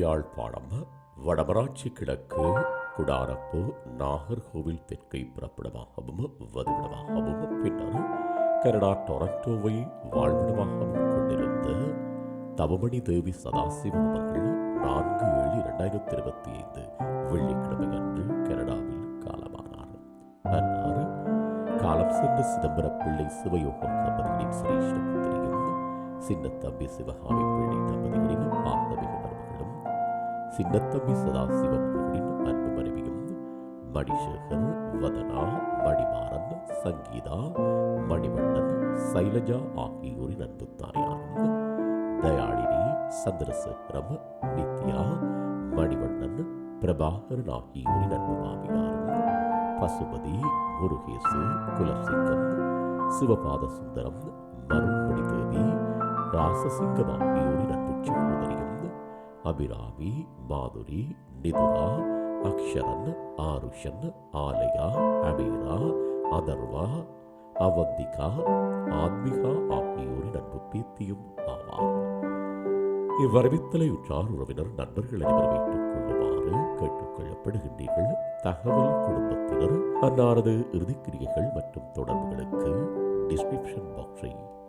யாழ்ப்பாணம் வடமராட்சி கிழக்கு குடாரப்பு நாகர்கோவில் தெற்கை புறப்படமாகவும் வதிவிடமாகவும் பின்னர் கனடா டொரண்டோவை வாழ்விடமாகவும் கொண்டிருந்த தவமணி தேவி சதாசிவம் அவர்கள் நான்கு ஏழு இரண்டாயிரத்தி இருபத்தி ஐந்து வெள்ளிக்கிழமை அன்று கனடாவில் காலமானார். அன்னார் காலம் சென்ற சிதம்பர பிள்ளை சிவயோகம் தம்பதியின் சிரேஷ்ட தெரியும். சின்னத்தம்பி சிவகாமி பிள்ளை தம்பதிகளின் ஆத்மமிக மருமகளும் சின்னத்தம்பி சதாசிவம் அவர்களின் அன்பு மனைவியும் மணிசேகர் வதனா மணிமாறன் சங்கீதா மணிவண்ணன் சைலஜா ஆகியோரின் அன்பு தாயாரும் தயாளினி சந்திரசேகரம் நித்யா மணிவண்ணன் பிரபாகரன் ஆகியோரின் அன்பு மாமியாரும் பசுபதி முருகேசு குலசிங்கம் சிவபாத சுந்தரம் மருண்மணி ராசசிங்கம் ஆகியோரின் அன்பு சகோதரியும் அபிராமி மாதுரி நிதுரா அக்ஷரன் ஆருஷன் ஆலயா அமீரா அதர்வா அவந்திகா ஆத்மிகா ஆகியோரின் அன்பு பேத்தியும் ஆவார். இவ்வரவித்தலை உற்றார் உறவினர் நண்பர்கள் அனைவரும் ஏற்றுக்கொள்ளுமாறு கேட்டுக்கொள்ளப்படுகின்றீர்கள் தகவல் குடும்பத்தினர் அன்னாரது இறுதிக்கிரியைகள் மற்றும் தொடர்புகளுக்கு டிஸ்கிரிப்ஷன் பாக்ஸை